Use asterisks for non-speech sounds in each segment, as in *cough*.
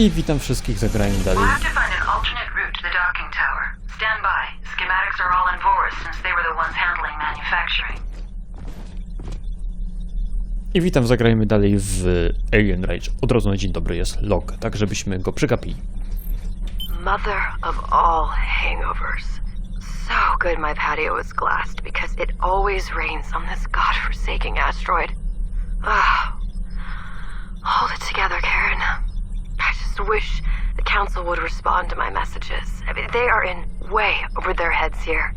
I witam wszystkich, zagrajmy dalej. We'll have to find an alternate route to the docking tower. Stand by. Schematics are all in Vorus since they were the ones handling manufacturing. I witam, zagrajmy dalej w Alien Rage. Od razu na dzień dobry jest log, tak żebyśmy go przegapili. Mother of all hangovers. So good my patio is glassed because it always rains on this godforsaking asteroid. Ah. Wish the Council would respond to my messages. I mean, they are in way over their heads here.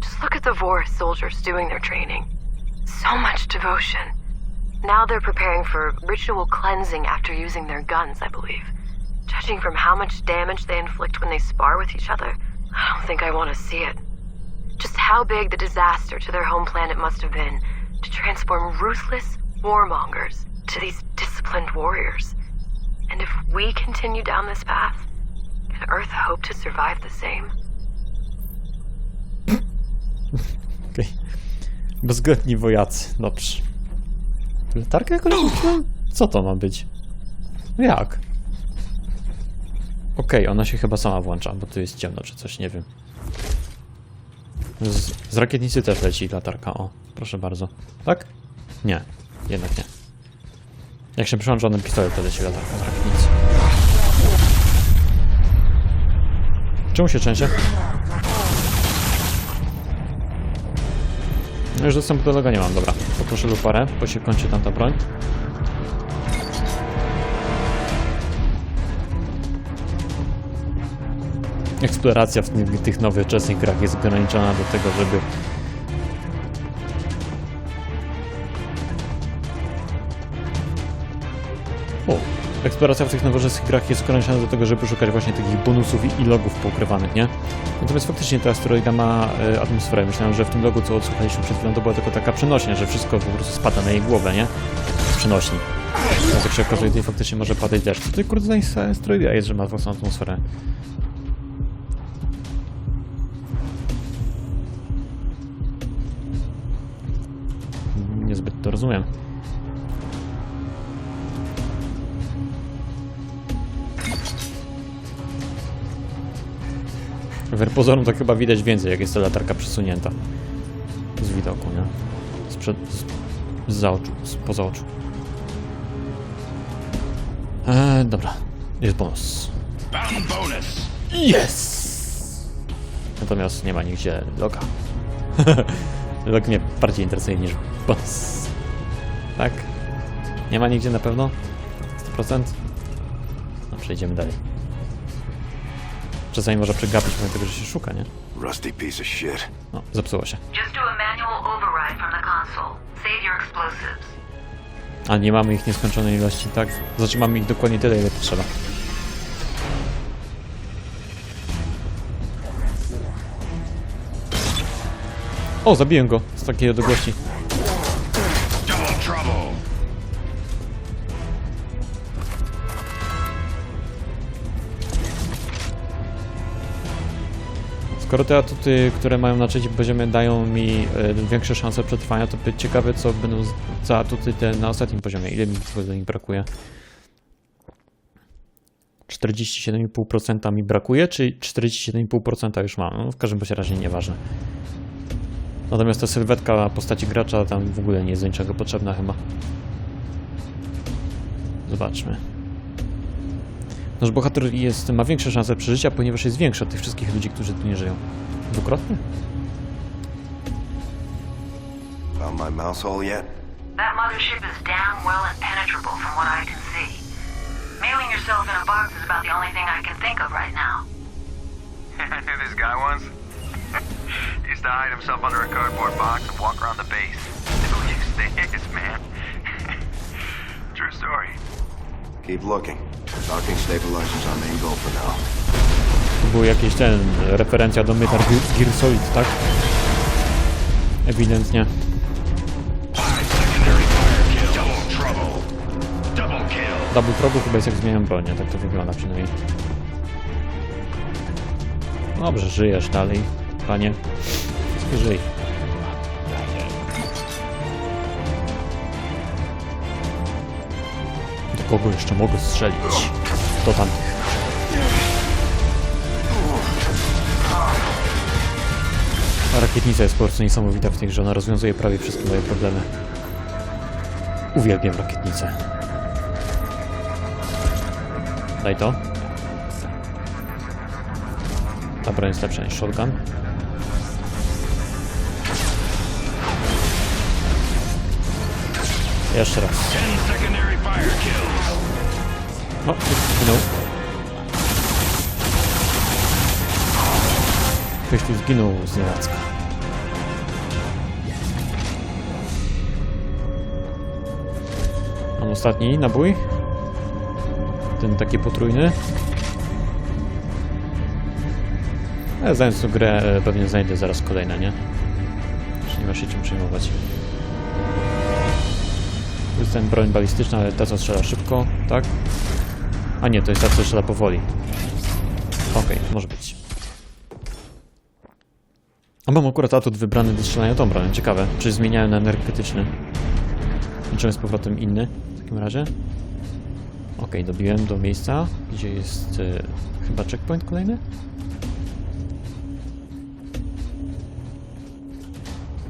Just look at the Vorus soldiers doing their training. So much devotion. Now they're preparing for ritual cleansing after using their guns, I believe. Judging from how much damage they inflict when they spar with each other, I don't think I want to see it. Just how big the disaster to their home planet must have been to transform ruthless warmongers to these disciplined warriors. And if we continue down this path, can Earth hope to survive the same? *laughs* Okej. Bezgodni wojacy, dobrze. Latarkę jakoś włączyłem? Co to ma być? Jak? Okej, ona się chyba sama włącza, bo tu jest ciemno czy coś, nie wiem. Z, z rakietnicy też leci latarka, o, proszę bardzo. Tak? Nie, jednak nie. Jak się przyłącza na pistolet, to leci latarka z rakietnicy. Czemu się trzęsie? No już dostępu do logo nie mam, dobra. Poproszę luparę, bo się kończy tamta broń. Eksploracja w tych nowoczesnych grach jest ograniczona do tego, żeby eksploracja w tych nowoczesnych grach jest ograniczona do tego, żeby szukać właśnie takich bonusów i, logów poukrywanych, nie? Natomiast faktycznie ta asteroida ma e, atmosferę. Myślałem, że w tym logu, co odsłuchaliśmy przed chwilą, to była tylko taka przenośnia, że wszystko po prostu spada na jej głowę, nie? Z przenośni. Teraz jak się okazuje, tutaj faktycznie może padać deszcz. To kurde za asteroida jest, że ma własną atmosferę? Niezbyt to rozumiem. Pozorom to chyba widać więcej, jak jest ta latarka przesunięta. Z widoku, nie? Sprzed, z, za oczu, z, poza oczu. Eee, dobra. Jest bonus. Yes! Natomiast nie ma nigdzie loga. Log *laughs* mnie bardziej interesuje niż bonus. Tak? Nie ma nigdzie na pewno? 100%? No, przejdziemy dalej. Czasami można przegapić pomimo tego, że się szuka, nie? Rusty piece of shit. No, zepsuło się. Just do a manual override from the console. Save your explosives. A nie mamy ich nieskończonej ilości, tak? Znaczy mamy ich dokładnie tyle, ile potrzeba. O, zabiłem go z takiej odległości. Skoro te atuty, które mają na trzecim poziomie dają mi e, większe szanse przetrwania, to być ciekawe co będą za atuty te na ostatnim poziomie. Ile mi do nich brakuje? 47,5% mi brakuje, czy 47,5% już mam? No, w każdym razie nieważne. Natomiast ta sylwetka postaci gracza tam w ogóle nie jest do niczego potrzebna chyba. Zobaczmy. Nasz bohater jest, ma większe szanse przeżycia, ponieważ jest większy od tych wszystkich ludzi, którzy tu nie żyją. Dwukrotnie? Found my mouse hole yet? That mothership is damn well impenetrable from what I can see. Mailing yourself in a box is about the only thing I can think of right now. I *laughs* knew this guy once. *laughs* he used to hide himself under a cardboard box and walk around the base. *laughs* Who used this, man? True story. Keep looking. Był jakiś ten, referencja do Metal Gear- Solid, tak? Ewidentnie. Double trouble. Chyba jest jak zmieniam broń, nie? tak to wygląda przynajmniej. Dobrze, żyjesz dalej, panie. Żyj. Kogo jeszcze mogę strzelić? do tamtych. A rakietnica jest po prostu niesamowita w tej grze, ona rozwiązuje prawie wszystkie moje problemy. Uwielbiam rakietnicę. Daj to. Ta broń jest lepsza niż shotgun. Jeszcze raz. O, zginął. Ktoś tu zginął z nienacka. Mam ostatni nabój. Ten taki potrójny. Ale znając tę grę, e, pewnie znajdę zaraz kolejne, nie? Już nie ma się czym przejmować. To jest ten broń balistyczna, ale ta co strzela szybko, tak? A nie, to jest ta co strzela powoli. Okej, może być. A mam akurat atut wybrany do strzelania tą broń. Ciekawe, czy zmieniałem na energetyczny. I z powrotem inny w takim razie? Okej, dobiłem do miejsca, gdzie jest e, chyba checkpoint kolejny?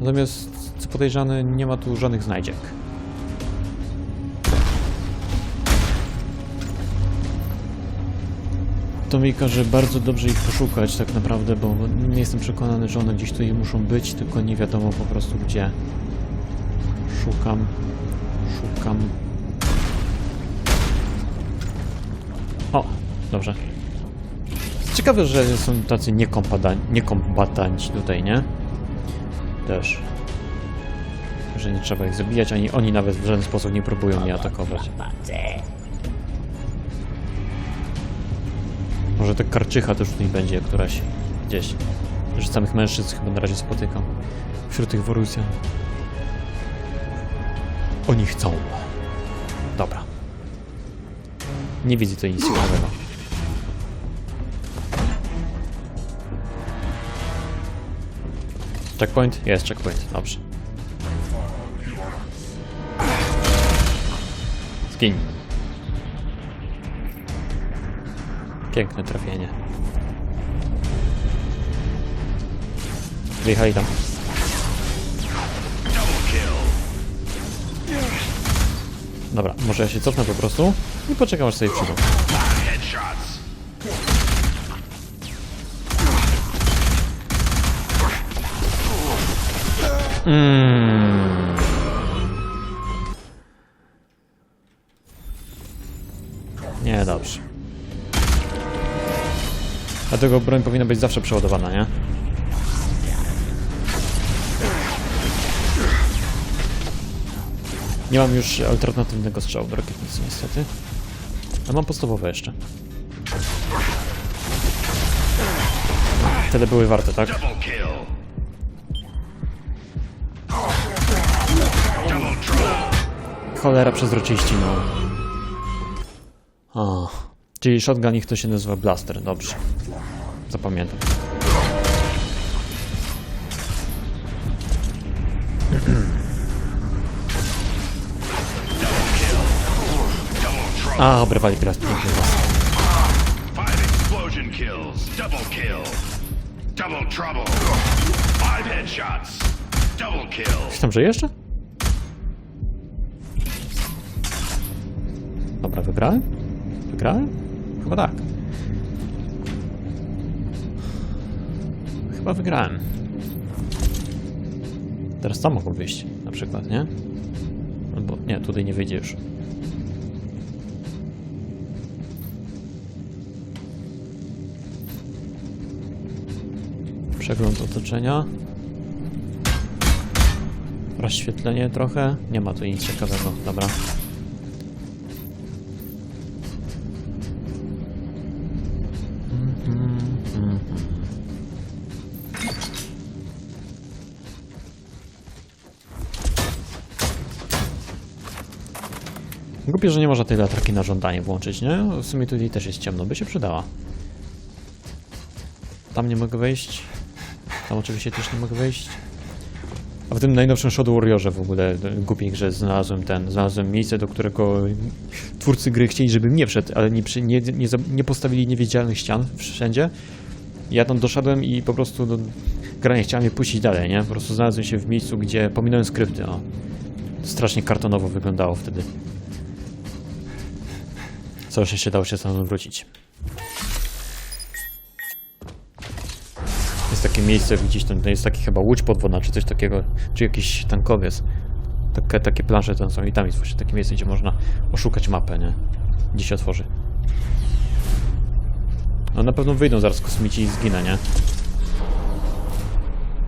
Natomiast, co podejrzane, nie ma tu żadnych znajdziek. To mi każe bardzo dobrze ich poszukać tak naprawdę, bo nie jestem przekonany, że one gdzieś tutaj muszą być, tylko nie wiadomo po prostu gdzie. Szukam, szukam. O, dobrze. Ciekawe, że są tacy niekombatanci tutaj, nie? Też. Że nie trzeba ich zabijać, ani oni nawet w żaden sposób nie próbują mnie atakować. Może ta karczycha też tutaj będzie któraś gdzieś. Że samych mężczyzn chyba na razie spotykam. Wśród tych Worusjan. Oni chcą. Dobra. Nie widzę tutaj nic ciekawego. Checkpoint? Jest checkpoint, dobrze. Zgiń. Piękne trafienie. Wyjechali tam. Dobra, może ja się cofnę po prostu i poczekam aż sobie przyjdą. Headshots. Dlatego broń powinna być zawsze przeładowana, nie? Nie mam już alternatywnego strzału do rakietnicy, niestety. Ale mam podstawowe jeszcze. Wtedy były warte, tak? Cholera przezroczyści, no. O, czyli shotgun ich to się nazywa blaster, dobrze. Zapamiętam. A, obrywali teraz piękny was. Five explosion kills. Double kill. Double trouble. Five headshots. Double kill. Ktoś tam żyje jeszcze? Dobra, wygrałem? Wygrałem? Chyba tak. Chyba wygrałem. Teraz tam mogą wyjść, na przykład, nie? Albo nie, tutaj nie wyjdzie już. Przegląd otoczenia. Rozświetlenie trochę. Nie ma tu nic ciekawego. Dobra. Głupie, że nie można tej latarki na żądanie włączyć, nie? W sumie tutaj też jest ciemno, by się przydała. Tam nie mogę wejść. Tam oczywiście też nie mogę wejść. A w tym najnowszym Shadow Warriorze w ogóle, e, głupiej grze, znalazłem ten, znalazłem miejsce, do którego twórcy gry chcieli, żebym nie wszedł, ale nie, nie, nie, nie postawili niewidzialnych ścian wszędzie. Ja tam doszedłem i po prostu no, gra nie chciała mnie puścić dalej, nie? Po prostu znalazłem się w miejscu, gdzie pominąłem skrypty, o. Strasznie kartonowo wyglądało wtedy. Co jeszcze dało się sam wrócić. Jest takie miejsce gdzieś tam, jest taki chyba łódź podwodna, czy coś takiego, czy jakiś tankowiec. Takie, takie plansze tam są i tam jest właśnie takie miejsce, gdzie można oszukać mapę, nie? Gdzie się otworzy. No na pewno wyjdą zaraz kosmici i zginę, nie?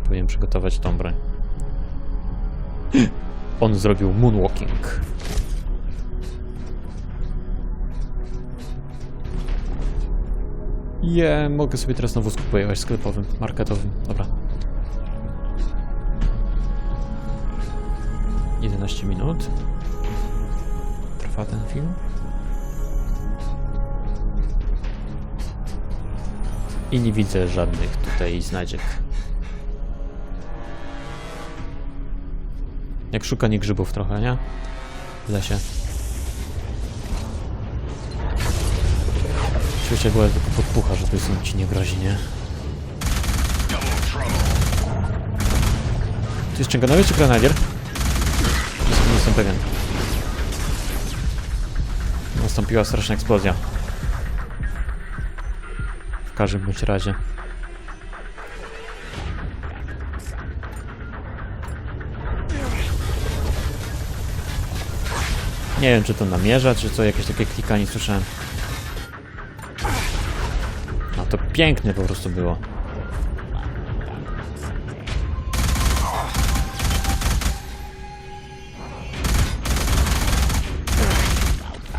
Powinien przygotować tą broń. *gasps* On zrobił moonwalking. Je, mogę sobie teraz na wózku pojechać sklepowym, marketowym. Dobra. 11 minut. Trwa ten film. I nie widzę żadnych tutaj znajdziek. Jak szukanie grzybów trochę, nie? W lesie. Świecie była tylko podpucha, że to jest ci nie grozi, nie? To jest częganowiec czy granadier? Nie jestem pewien. Nastąpiła straszna eksplozja. W każdym bądź razie. Nie wiem, czy to namierza, czy co, jakieś takie klikanie słyszałem. To piękne po prostu było.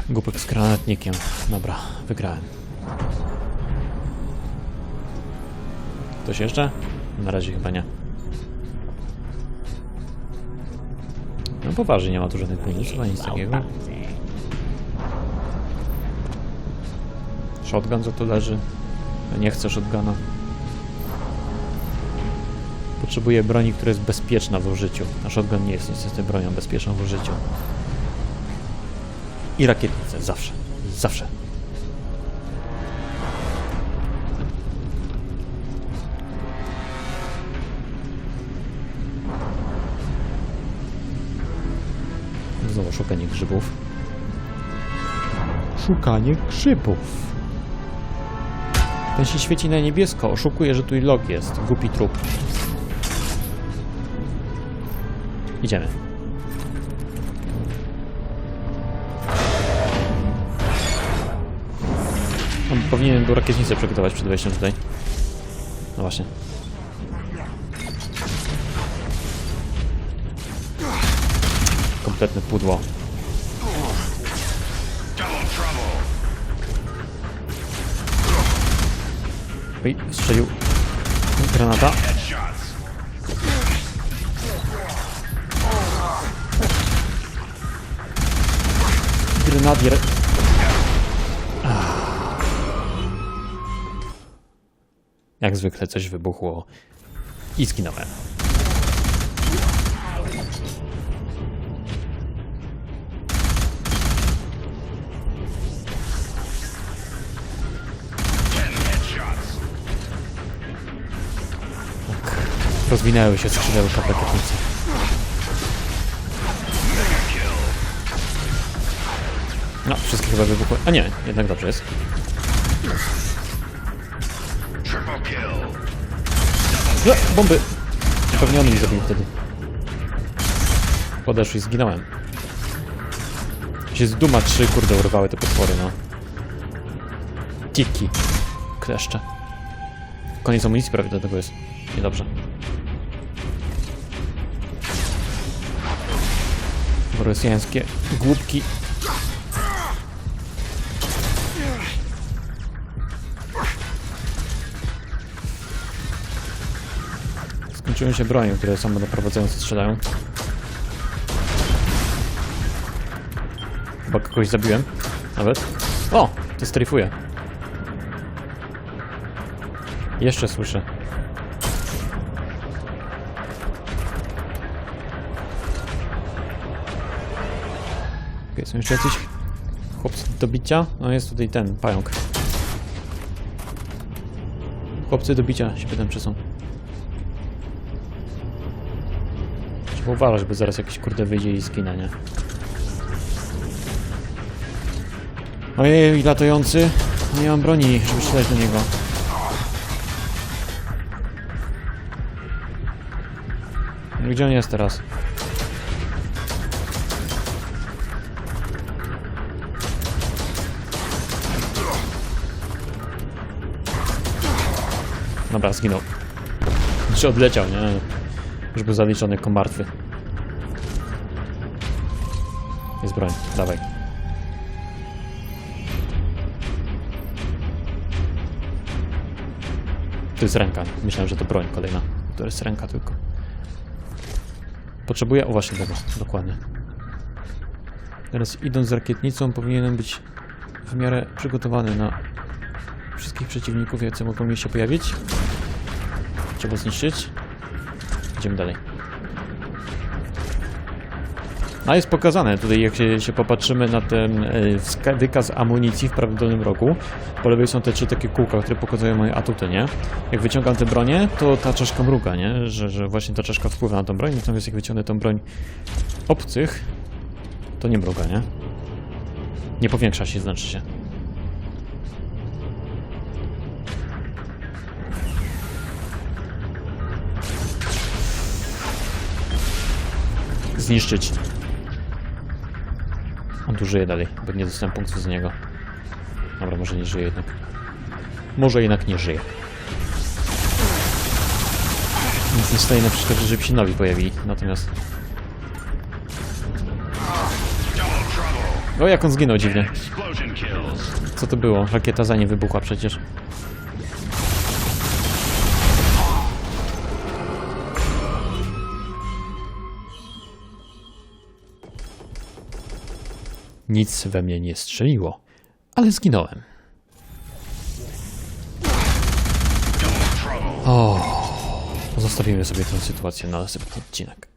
Głupek z granatnikiem. Dobra, wygrałem. Ktoś jeszcze? Na razie chyba nie. No poważnie, nie ma tu żadnych minusów ani nic takiego. Shotgun za to leży. Nie chcę shotguna. Potrzebuję broni, która jest bezpieczna w użyciu. A shotgun nie jest niestety bronią bezpieczną w użyciu. I rakietnice, zawsze. Zawsze. Znowu szukanie grzybów. Szukanie grzybów. Ten się świeci na niebiesko. Oszukuje, że tu i log jest. Głupi trup. Idziemy. On powinien był rakietnicę przygotować przed wejściem tutaj. No właśnie. Kompletne pudło. Oj, strzelił. Granata. Grenadier. Ah. Jak zwykle coś wybuchło i zginąłem. Rozwinęły się skrzydełka w rakietnicy. No, wszystkie chyba wybuchły. A nie, jednak dobrze jest. No, bomby! Pewnie one mi zabili wtedy. Podeszły i zginąłem. Się z Duma 3, kurde, urwały te potwory, no. Tiki. Kleszcze. Koniec amunicji prawie do tego jest. Niedobrze. Rosjańskie głupki. Skończyły się broni, które samodoprowadzające strzelają. Chyba kogoś zabiłem. Nawet. O! To strajfuje. Jeszcze słyszę. Okej, są jeszcze jacyś chłopcy do bicia? No jest tutaj ten, pająk. Chłopcy do bicia, się pytam, czy są. Trzeba uważać, bo zaraz jakiś kurde wyjdzie i zginę, nie? Ojej, latający. Nie mam broni, żeby strzelać do niego. Gdzie on jest teraz? Dobra, zginął. Czy odleciał, nie? Już był zaliczony jako martwy. Jest broń, dawaj. To jest ręka. Myślałem, że to broń kolejna. To jest ręka tylko. Potrzebuję... O właśnie, dobra, dokładnie. Teraz idąc z rakietnicą powinienem być w miarę przygotowany na wszystkich przeciwników, jacy mogą mi się pojawić. Trzeba zniszczyć. Idziemy dalej. A jest pokazane tutaj, jak się, się popatrzymy na ten e, wykaz amunicji w prawym dolnym rogu. Po lewej są te trzy takie kółka, które pokazują moje atuty, nie? Jak wyciągam tę bronię, to ta czaszka mruga, nie? Że, że właśnie ta czaszka wpływa na tą broń, natomiast jak wyciągnę tą broń obcych, to nie mruga, nie? Nie powiększa się, znaczy się. Zniszczyć. On tu żyje dalej, bo nie dostałem punktów z niego. Dobra, może nie żyje jednak. Może jednak nie żyje. Nic nie stoi na przeszkodzie, żeby się nowi pojawili. Natomiast... O, jak on zginął dziwnie. Co to było? Rakieta za nie wybuchła przecież. Nic we mnie nie strzeliło, ale zginąłem. O, zostawimy sobie tę sytuację na następny odcinek.